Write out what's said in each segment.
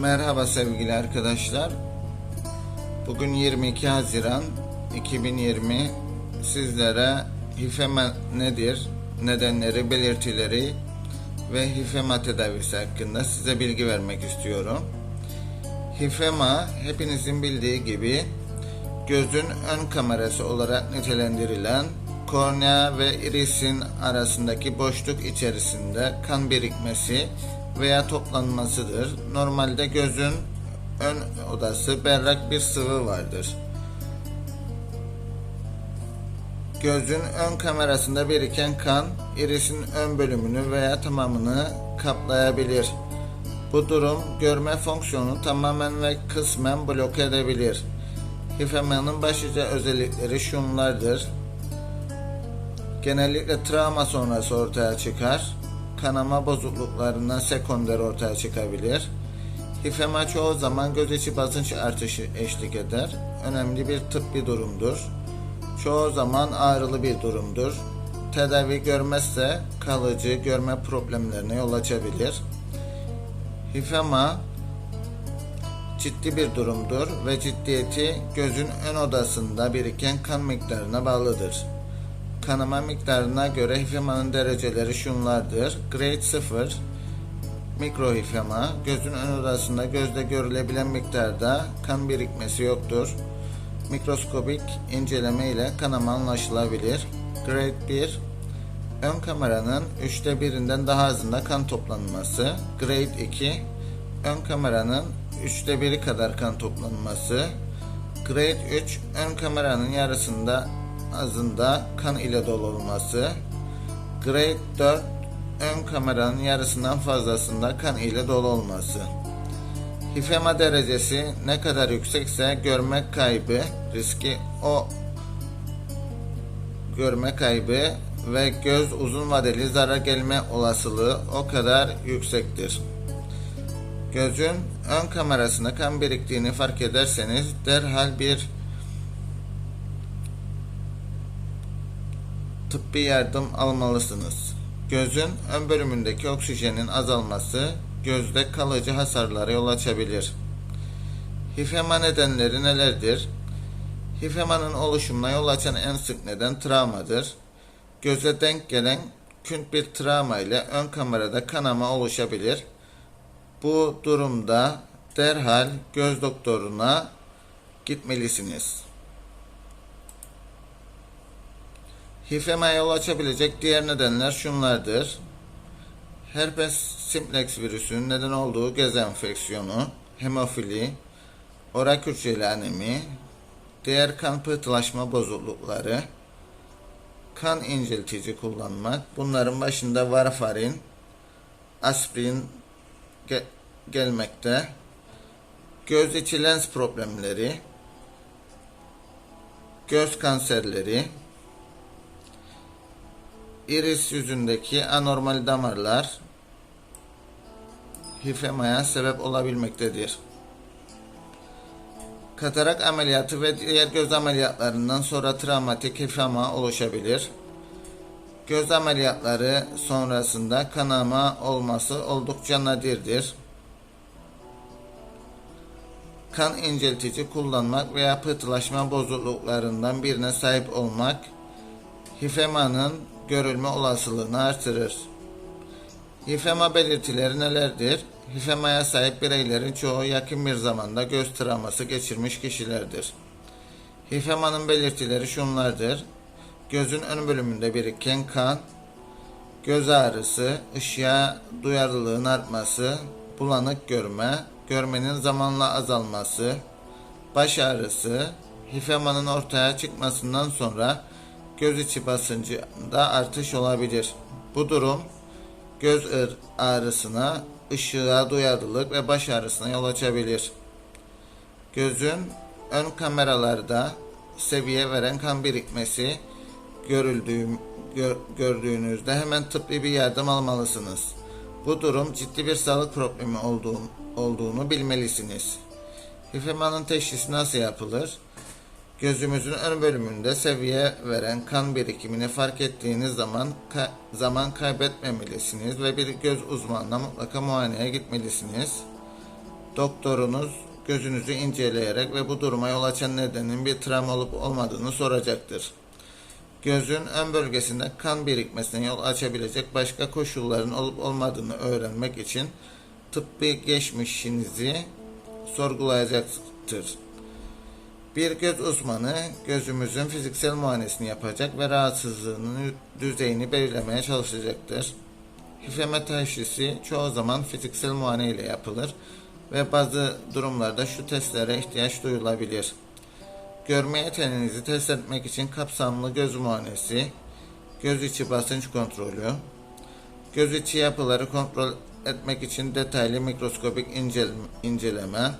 Merhaba sevgili arkadaşlar. Bugün 22 Haziran 2020. Sizlere hifema nedir, nedenleri, belirtileri ve hifema tedavisi hakkında size bilgi vermek istiyorum. Hifema hepinizin bildiği gibi gözün ön kamerası olarak nitelendirilen kornea ve irisin arasındaki boşluk içerisinde kan birikmesi veya toplanmasıdır. Normalde gözün ön odası berrak bir sıvı vardır. Gözün ön kamerasında biriken kan irisin ön bölümünü veya tamamını kaplayabilir. Bu durum görme fonksiyonunu tamamen ve kısmen bloke edebilir. Hifemanın başlıca özellikleri şunlardır. Genellikle travma sonrası ortaya çıkar. Kanama bozukluklarından sekonder ortaya çıkabilir. Hifema çoğu zaman göz içi basınç artışı eşlik eder. Önemli bir tıbbi durumdur. Çoğu zaman ağrılı bir durumdur. Tedavi görmezse kalıcı görme problemlerine yol açabilir. Hifema ciddi bir durumdur ve ciddiyeti gözün ön odasında biriken kan miktarına bağlıdır. Kanama miktarına göre hifemanın dereceleri şunlardır. Grade 0 mikrohifema gözün ön odasında gözle görülebilen miktarda kan birikmesi yoktur. Mikroskobik inceleme ile kanama anlaşılabilir. Grade 1 ön kameranın üçte birinden daha azında kan toplanması. Grade 2 ön kameranın üçte biri kadar kan toplanması. Grade 3 ön kameranın yarısında azında kan ile dolu olması. Grade 4 ön kameranın yarısından fazlasında kan ile dolu olması. Hifema derecesi ne kadar yüksekse görme kaybı riski o görme kaybı ve göz uzun vadeli zarar gelme olasılığı o kadar yüksektir. Gözün ön kamerasında kan biriktiğini fark ederseniz derhal bir tıbbi yardım almalısınız. Gözün ön bölümündeki oksijenin azalması gözde kalıcı hasarlara yol açabilir. Hifema nedenleri nelerdir? Hifemanın oluşumuna yol açan en sık neden travmadır. Göze denk gelen künt bir travma ile ön kamerada kanama oluşabilir. Bu durumda derhal göz doktoruna gitmelisiniz. Hifemaya yol açabilecek diğer nedenler şunlardır. Herpes simplex virüsünün neden olduğu göz enfeksiyonu, hemofili, oral hücreli anemi, diğer kan pıhtılaşma bozuklukları, kan inceltici kullanmak, bunların başında varfarin, aspirin ge- gelmekte, göz içi lens problemleri, göz kanserleri, iris yüzündeki anormal damarlar hifemaya sebep olabilmektedir. Katarak ameliyatı ve diğer göz ameliyatlarından sonra travmatik hifema oluşabilir. Göz ameliyatları sonrasında kanama olması oldukça nadirdir. Kan inceltici kullanmak veya pıhtılaşma bozukluklarından birine sahip olmak hifemanın görülme olasılığını artırır. Hifema belirtileri nelerdir? Hifemaya sahip bireylerin çoğu yakın bir zamanda göz travması geçirmiş kişilerdir. Hifemanın belirtileri şunlardır. Gözün ön bölümünde biriken kan, göz ağrısı, ışığa duyarlılığın artması, bulanık görme, görmenin zamanla azalması, baş ağrısı, hifemanın ortaya çıkmasından sonra göz içi basıncında artış olabilir. Bu durum göz ağrısına, ışığa duyarlılık ve baş ağrısına yol açabilir. Gözün ön kameralarda seviye veren kan birikmesi görüldüğü, gör, gördüğünüzde hemen tıbbi bir yardım almalısınız. Bu durum ciddi bir sağlık problemi olduğunu, olduğunu bilmelisiniz. Hifemanın teşhisi nasıl yapılır? Gözümüzün ön bölümünde seviye veren kan birikimini fark ettiğiniz zaman ka- zaman kaybetmemelisiniz ve bir göz uzmanına mutlaka muayeneye gitmelisiniz. Doktorunuz gözünüzü inceleyerek ve bu duruma yol açan nedenin bir travma olup olmadığını soracaktır. Gözün ön bölgesinde kan birikmesine yol açabilecek başka koşulların olup olmadığını öğrenmek için tıbbi geçmişinizi sorgulayacaktır. Bir göz uzmanı gözümüzün fiziksel muayenesini yapacak ve rahatsızlığının düzeyini belirlemeye çalışacaktır. Hifeme teşhisi çoğu zaman fiziksel muayene ile yapılır ve bazı durumlarda şu testlere ihtiyaç duyulabilir. Görme yeteneğinizi test etmek için kapsamlı göz muayenesi, göz içi basınç kontrolü, göz içi yapıları kontrol etmek için detaylı mikroskopik incel- inceleme,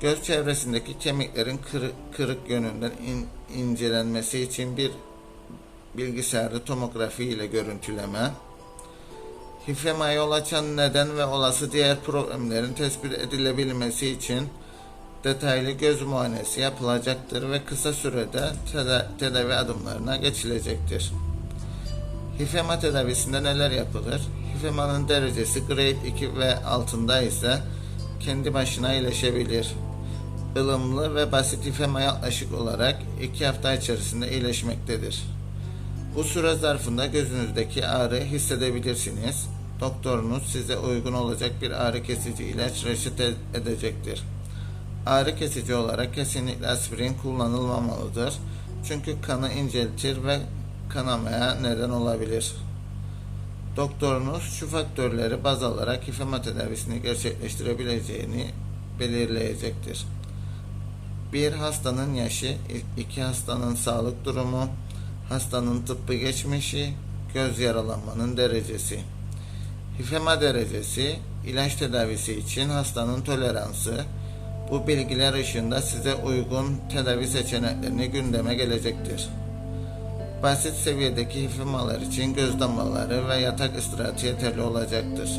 göz çevresindeki kemiklerin kırık, kırık yönünden in- incelenmesi için bir bilgisayarlı tomografi ile görüntüleme, hifema yol açan neden ve olası diğer problemlerin tespit edilebilmesi için detaylı göz muayenesi yapılacaktır ve kısa sürede teda- tedavi adımlarına geçilecektir. Hifema tedavisinde neler yapılır? Hifemanın derecesi grade 2 ve altında ise kendi başına iyileşebilir. Ilımlı ve basit hifema yaklaşık olarak 2 hafta içerisinde iyileşmektedir. Bu süre zarfında gözünüzdeki ağrı hissedebilirsiniz. Doktorunuz size uygun olacak bir ağrı kesici ilaç reçete edecektir. Ağrı kesici olarak kesinlikle aspirin kullanılmamalıdır. Çünkü kanı inceltir ve kanamaya neden olabilir. Doktorunuz şu faktörleri baz alarak hifema tedavisini gerçekleştirebileceğini belirleyecektir. Bir hastanın yaşı, iki hastanın sağlık durumu, hastanın tıbbi geçmişi, göz yaralanmanın derecesi. Hifema derecesi, ilaç tedavisi için hastanın toleransı, bu bilgiler ışığında size uygun tedavi seçeneklerini gündeme gelecektir. Basit seviyedeki hifemalar için göz damlaları ve yatak istirahati yeterli olacaktır.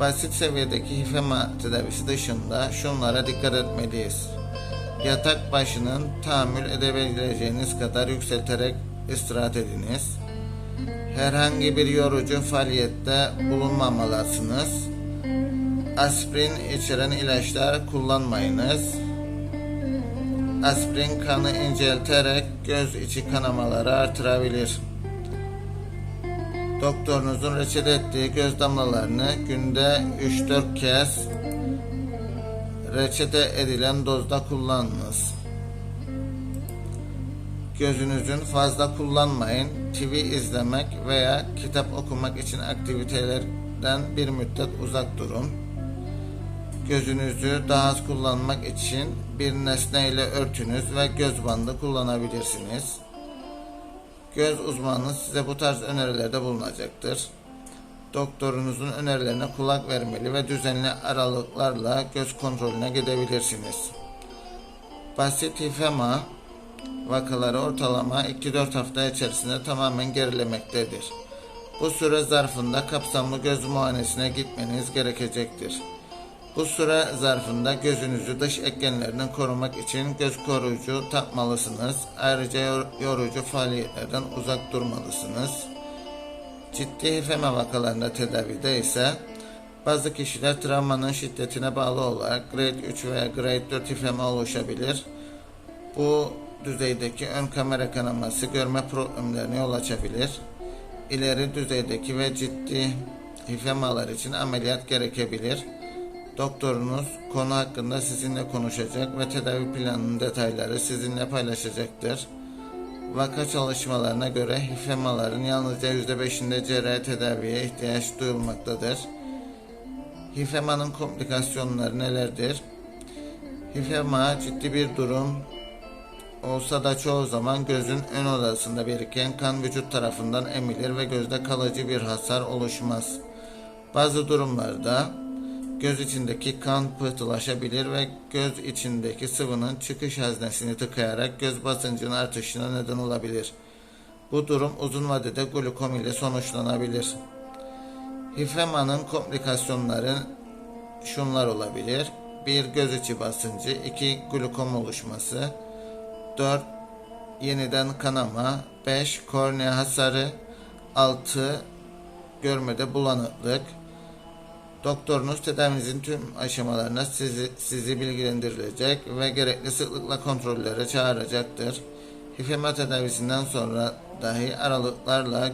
Basit seviyedeki hifema tedavisi dışında şunlara dikkat etmeliyiz. Yatak başının tahammül edebileceğiniz kadar yükselterek istirahat ediniz. Herhangi bir yorucu faaliyette bulunmamalısınız. Aspirin içeren ilaçlar kullanmayınız. Aspirin kanı incelterek göz içi kanamaları artırabilir. Doktorunuzun reçete ettiği göz damlalarını günde 3-4 kez reçete edilen dozda kullanınız. Gözünüzün fazla kullanmayın. TV izlemek veya kitap okumak için aktivitelerden bir müddet uzak durun. Gözünüzü daha az kullanmak için bir nesne ile örtünüz ve göz bandı kullanabilirsiniz. Göz uzmanınız size bu tarz önerilerde bulunacaktır. Doktorunuzun önerilerine kulak vermeli ve düzenli aralıklarla göz kontrolüne gidebilirsiniz. Basit hifema vakaları ortalama 2-4 hafta içerisinde tamamen gerilemektedir. Bu süre zarfında kapsamlı göz muayenesine gitmeniz gerekecektir. Bu süre zarfında gözünüzü dış etkenlerinden korumak için göz koruyucu takmalısınız. Ayrıca yor- yorucu faaliyetlerden uzak durmalısınız. Ciddi hifeme vakalarında tedavide ise bazı kişiler travmanın şiddetine bağlı olarak grade 3 veya grade 4 hifeme oluşabilir. Bu düzeydeki ön kamera kanaması görme problemlerine yol açabilir. İleri düzeydeki ve ciddi hifemalar için ameliyat gerekebilir. Doktorunuz konu hakkında sizinle konuşacak ve tedavi planının detayları sizinle paylaşacaktır. Vaka çalışmalarına göre hifemaların yalnızca %5'inde cerrahi tedaviye ihtiyaç duyulmaktadır. Hifemanın komplikasyonları nelerdir? Hifema ciddi bir durum olsa da çoğu zaman gözün ön odasında biriken kan vücut tarafından emilir ve gözde kalıcı bir hasar oluşmaz. Bazı durumlarda göz içindeki kan pıhtılaşabilir ve göz içindeki sıvının çıkış haznesini tıkayarak göz basıncının artışına neden olabilir. Bu durum uzun vadede glukom ile sonuçlanabilir. Hifemanın komplikasyonları şunlar olabilir. 1. Göz içi basıncı 2. Glukom oluşması 4. Yeniden kanama 5. Kornea hasarı 6. Görmede bulanıklık Doktorunuz tedavinizin tüm aşamalarına sizi, sizi bilgilendirilecek ve gerekli sıklıkla kontrollere çağıracaktır. Hifema tedavisinden sonra dahi aralıklarla